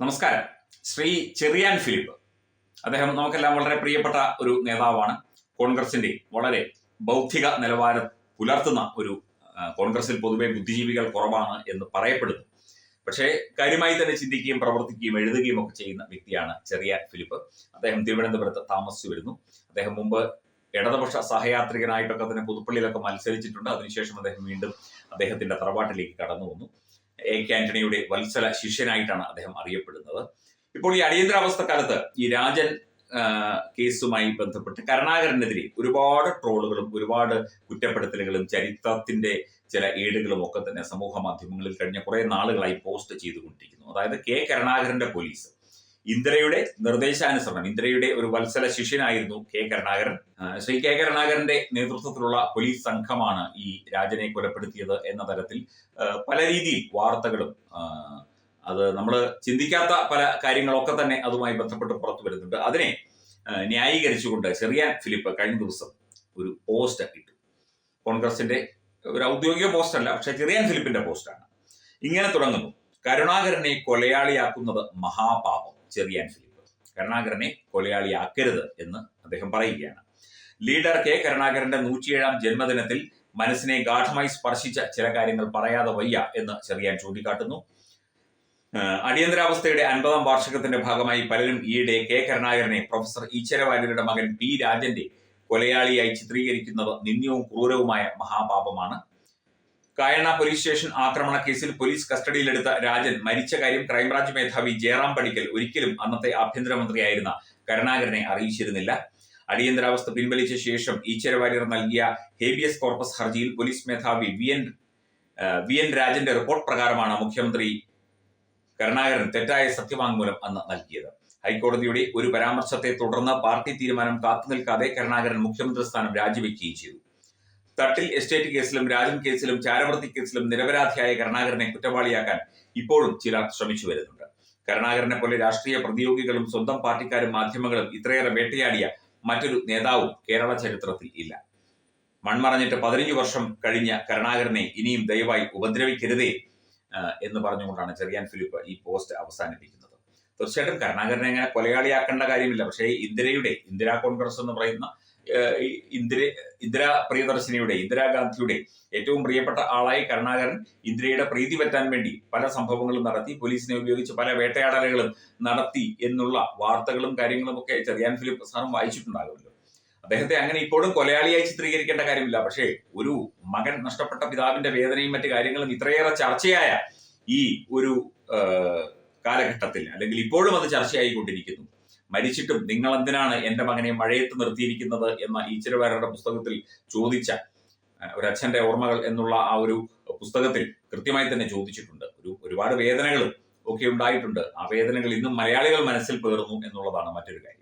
നമസ്കാരം. ശ്രീ ചെറിയാൻ ഫിലിപ്പ്. അദ്ദേഹം നമുക്കെല്ലാം വളരെ പ്രിയപ്പെട്ട ഒരു നേതാവാണ്. കോൺഗ്രസിന്റെ വളരെ ബൗദ്ധിക നിലവാരം പുലർത്തുന്ന ഒരു കോൺഗ്രസിൽ പൊതുവെ ബുദ്ധിജീവികൾ കുറവാണ് എന്ന് പറയപ്പെടുന്നു. പക്ഷേ കാര്യമായി തന്നെ ചിന്തിക്കുകയും പ്രവർത്തിക്കുകയും എഴുതുകയും ഒക്കെ ചെയ്യുന്ന വ്യക്തിയാണ് ചെറിയാൻ ഫിലിപ്പ്. അദ്ദേഹം തിരുവനന്തപുരത്ത് താമസിച്ചു വരുന്നു. അദ്ദേഹം മുമ്പ് ഇടതുപക്ഷ സഹയാത്രികനായിട്ടൊക്കെ തന്നെ പുതുപ്പള്ളിയിലൊക്കെ മത്സരിച്ചിട്ടുണ്ട്. അതിനുശേഷം അദ്ദേഹം വീണ്ടും അദ്ദേഹത്തിന്റെ തറവാട്ടിലേക്ക് കടന്നു വന്നു. എ കെ ആന്റണിയുടെ വത്സല ശിഷ്യനായിട്ടാണ് അദ്ദേഹം അറിയപ്പെടുന്നത്. ഇപ്പോൾ ഈ അടിയന്തരാവസ്ഥ കാലത്ത് ഈ രാജൻ കേസുമായി ബന്ധപ്പെട്ട് കരുണാകരനെതിരെ ഒരുപാട് ട്രോളുകളും ഒരുപാട് കുറ്റപ്പെടുത്തലുകളും ചരിത്രത്തിന്റെ ചില ഏടുകളും ഒക്കെ തന്നെ സമൂഹ മാധ്യമങ്ങളിൽ കഴിഞ്ഞ കുറെ നാളുകളായി പോസ്റ്റ് ചെയ്തുകൊണ്ടിരിക്കുന്നു. അതായത് കെ കരുണാകരന്റെ പോലീസ്. ഇന്ദിരയുടെ നിർദ്ദേശാനുസരണം ഇന്ദിരയുടെ ഒരു വത്സല ശിഷ്യനായിരുന്നു കെ. കരുണാകരൻ. ശ്രീ കെ. കരുണാകരന്റെ നേതൃത്വത്തിലുള്ള പോലീസ് സംഘമാണ് ഈ രാജനെ കൊലപ്പെടുത്തിയത് എന്ന തരത്തിൽ പല രീതിയിൽ വാർത്തകളും അത് നമ്മൾ ചിന്തിക്കാത്ത പല കാര്യങ്ങളൊക്കെ തന്നെ അതുമായി ബന്ധപ്പെട്ട് പുറത്തു വരുന്നുണ്ട്. അതിനെ ന്യായീകരിച്ചുകൊണ്ട് ചെറിയാൻ ഫിലിപ്പ് കഴിഞ്ഞ ദിവസം ഒരു പോസ്റ്റ് ഇട്ടു. കോൺഗ്രസിന്റെ ഒരു ഔദ്യോഗിക പോസ്റ്റ് അല്ല പക്ഷെ ചെറിയാൻ ഫിലിപ്പിന്റെ പോസ്റ്റാണ് ഇങ്ങനെ തുടങ്ങുന്നു. കരുണാകരനെ കൊലയാളിയാക്കുന്നത് മഹാപാപം. ചെറിയാൻ ഫിലിപ്പ്. കരുണാകരനെ കൊലയാളിയാക്കരുത് എന്ന് അദ്ദേഹം പറയുകയാണ്. ലീഡർ കെ കരുണാകരന്റെ നൂറ്റിയേഴാം ജന്മദിനത്തിൽ മനസ്സിനെ ഗാഠമായി സ്പർശിച്ച ചില കാര്യങ്ങൾ പറയാതെ വയ്യ എന്ന് ചെറിയാൻ ചൂണ്ടിക്കാട്ടുന്നു. അടിയന്തരാവസ്ഥയുടെ അൻപതാം വാർഷികത്തിന്റെ ഭാഗമായി പലരും ഈയിടെ കെ കരുണാകരനെ പ്രൊഫസർ ഈശ്വരവാര്യരുടെ മകൻ പി രാജന്റെ കൊലയാളിയായി ചിത്രീകരിക്കുന്നത് നിന്ദ്യവും ക്രൂരവുമായ മഹാപാപമാണ്. കായണ പോലീസ് സ്റ്റേഷൻ ആക്രമണ കേസിൽ പോലീസ് കസ്റ്റഡിയിലെടുത്ത രാജൻ മരിച്ച കാര്യം ക്രൈംബ്രാഞ്ച് മേധാവി ജയറാം പടിക്കൽ ഒരിക്കലും അന്നത്തെ ആഭ്യന്തരമന്ത്രിയായിരുന്ന കരുണാകരനെ അറിയിച്ചിരുന്നില്ല. അടിയന്തരാവസ്ഥ പിൻവലിച്ച ശേഷം ഈശ്വരവാര്യർ നൽകിയ ഹേബിയസ് കോർപ്പസ് ഹർജിയിൽ പോലീസ് മേധാവി വി എൻ വി എൻ രാജന്റെ റിപ്പോർട്ട് പ്രകാരമാണ് മുഖ്യമന്ത്രി കരുണാകരൻ തെറ്റായ സത്യവാങ്മൂലം അന്ന് നൽകിയത്. ഹൈക്കോടതിയുടെ ഒരു പരാമർശത്തെ തുടർന്ന് പാർട്ടി തീരുമാനം കാത്തുനിൽക്കാതെ കരുണാകരൻ മുഖ്യമന്ത്രി സ്ഥാനം രാജിവെക്കുകയും ചെയ്തു. തട്ടിൽ എസ്റ്റേറ്റ് കേസിലും രാജൻ കേസിലും ചാരവൃത്തി കേസിലും നിരപരാധിയായ കരുണാകരനെ കുറ്റവാളിയാക്കാൻ ഇപ്പോഴും ചിലർ ശ്രമിച്ചു വരുന്നുണ്ട്. കരുണാകരനെ പോലെ രാഷ്ട്രീയ പ്രതിയോഗികളും സ്വന്തം പാർട്ടിക്കാരും മാധ്യമങ്ങളും ഇത്രയേറെ വേട്ടയാടിയ മറ്റൊരു നേതാവും കേരള ചരിത്രത്തിൽ ഇല്ല. മൺമറഞ്ഞിട്ട് പതിനഞ്ച് വർഷം കഴിഞ്ഞ കരുണാകരനെ ഇനിയും ദയവായി ഉപദ്രവിക്കരുതേ എന്ന് പറഞ്ഞുകൊണ്ടാണ് ചെറിയാൻ ഫിലിപ്പ് ഈ പോസ്റ്റ് അവസാനിപ്പിക്കുന്നത്. തീർച്ചയായിട്ടും കരുണാകരനെ അങ്ങനെ കൊലയാളിയാക്കേണ്ട കാര്യമില്ല. പക്ഷേ ഇന്ദിരയുടെ ഇന്ദിരാ കോൺഗ്രസ് എന്ന് പറയുന്ന ഇന്ദിര ഇന്ദിരാ പ്രിയദർശിനിയുടെ ഇന്ദിരാഗാന്ധിയുടെ ഏറ്റവും പ്രിയപ്പെട്ട ആളായി കരുണാകരൻ ഇന്ദിരയുടെ പ്രീതി പറ്റാൻ വേണ്ടി പല സംഭവങ്ങളും നടത്തി പോലീസിനെ ഉപയോഗിച്ച് പല വേട്ടയാടലുകളും നടത്തി എന്നുള്ള വാർത്തകളും കാര്യങ്ങളും ഒക്കെ ചെറിയാൻ ഫിലിപ്പ് സാറും വായിച്ചിട്ടുണ്ടാകുമല്ലോ അദ്ദേഹത്തെ അങ്ങനെ ഇപ്പോഴും കൊലയാളിയായി ചിത്രീകരിക്കേണ്ട കാര്യമില്ല. പക്ഷേ ഒരു മകൻ നഷ്ടപ്പെട്ട പിതാവിന്റെ വേദനയും മറ്റു കാര്യങ്ങളും ഇത്രയേറെ ചർച്ചയായ ഈ ഒരു കാലഘട്ടത്തിൽ അല്ലെങ്കിൽ ഇപ്പോഴും അത് ചർച്ചയായിക്കൊണ്ടിരിക്കുന്നു. മരിച്ചിട്ടും നിങ്ങൾ എന്തിനാണ് എന്റെ മകനെ മഴയത്ത് നിർത്തിയിരിക്കുന്നത് എന്ന ഈശ്വരവാരുടെ പുസ്തകത്തിൽ ചോദിച്ച ആ, ഒരു അച്ഛന്റെ ഓർമ്മകൾ എന്നുള്ള ആ ഒരു പുസ്തകത്തിൽ കൃത്യമായി തന്നെ ചോദിച്ചിട്ടുണ്ട്. ഒരു ഒരുപാട് വേദനകളും ഒക്കെ ഉണ്ടായിട്ടുണ്ട്. ആ വേദനകൾ ഇന്നും മലയാളികൾ മനസ്സിൽ പേർന്നു എന്നുള്ളതാണ് മറ്റൊരു കാര്യം.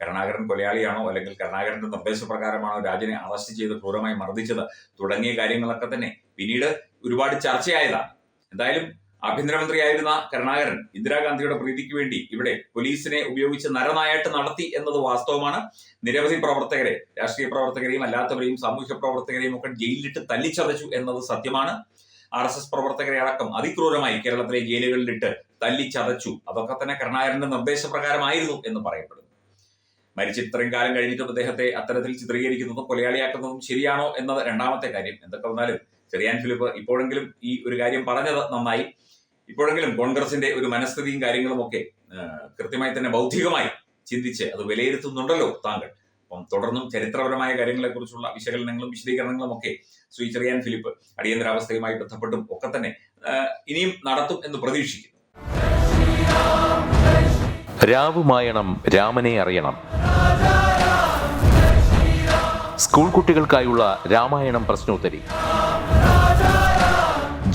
കരുണാകരൻ കൊലയാളിയാണോ അല്ലെങ്കിൽ കരുണാകരന്റെ നിർദ്ദേശപ്രകാരമാണോ രാജനെ അറസ്റ്റ് ചെയ്ത് ക്രൂരമായി മർദ്ദിച്ചത് തുടങ്ങിയ കാര്യങ്ങളൊക്കെ തന്നെ പിന്നീട് ഒരുപാട് ചർച്ചയായതാണ്. എന്തായാലും ആഭ്യന്തരമന്ത്രിയായിരുന്ന കരുണാകരൻ ഇന്ദിരാഗാന്ധിയുടെ പ്രീതിക്ക് വേണ്ടി ഇവിടെ പോലീസിനെ ഉപയോഗിച്ച് നരനായാട്ട് നടത്തി എന്നത് വാസ്തവമാണ്. നിരവധി പ്രവർത്തകരെ രാഷ്ട്രീയ പ്രവർത്തകരെയും അല്ലാത്തവരെയും സാമൂഹ്യ പ്രവർത്തകരെയും ഒക്കെ ജയിലിലിട്ട് തല്ലിച്ചതച്ചു എന്നത് സത്യമാണ്. ആർ എസ് എസ് പ്രവർത്തകരെ അടക്കം അതിക്രൂരമായി കേരളത്തിലെ ജയിലുകളിലിട്ട് തല്ലിച്ചതച്ചു. അതൊക്കെ തന്നെ കരുണാകരന്റെ നിർദ്ദേശപ്രകാരമായിരുന്നു എന്ന് പറയപ്പെടുന്നു. മരിച്ച ഇത്രയും കാലം കഴിഞ്ഞിട്ടും അദ്ദേഹത്തെ അത്തരത്തിൽ ചിത്രീകരിക്കുന്നതും കൊലയാളിയാക്കുന്നതും ശരിയാണോ എന്നത് രണ്ടാമത്തെ കാര്യം. എന്തൊക്കെ വന്നാലും ചെറിയാൻ ഫിലിപ്പ് ഇപ്പോഴെങ്കിലും ഈ ഒരു കാര്യം പറഞ്ഞത് നന്നായി. ഇപ്പോഴെങ്കിലും കോൺഗ്രസിന്റെ ഒരു മനസ്ഥിതിയും കാര്യങ്ങളും ഒക്കെ കൃത്യമായി തന്നെ ബൗദ്ധികമായി ചിന്തിച്ച് അത് വിലയിരുത്തുന്നുണ്ടല്ലോ താങ്കൾ. അപ്പം തുടർന്നും ചരിത്രപരമായ കാര്യങ്ങളെ കുറിച്ചുള്ള വിശകലനങ്ങളും വിശദീകരണങ്ങളും ഒക്കെ ശ്രീ ചെറിയാൻ ഫിലിപ്പ് അടിയന്തരാവസ്ഥയുമായി ബന്ധപ്പെട്ടും ഒക്കെ തന്നെ ഇനിയും നടത്തും എന്ന് പ്രതീക്ഷിക്കുന്നു. രാവുമായണം രാമനെ അറിയണം. സ്കൂൾ കുട്ടികൾക്കായുള്ള രാമായണം പ്രശ്നോത്തരി.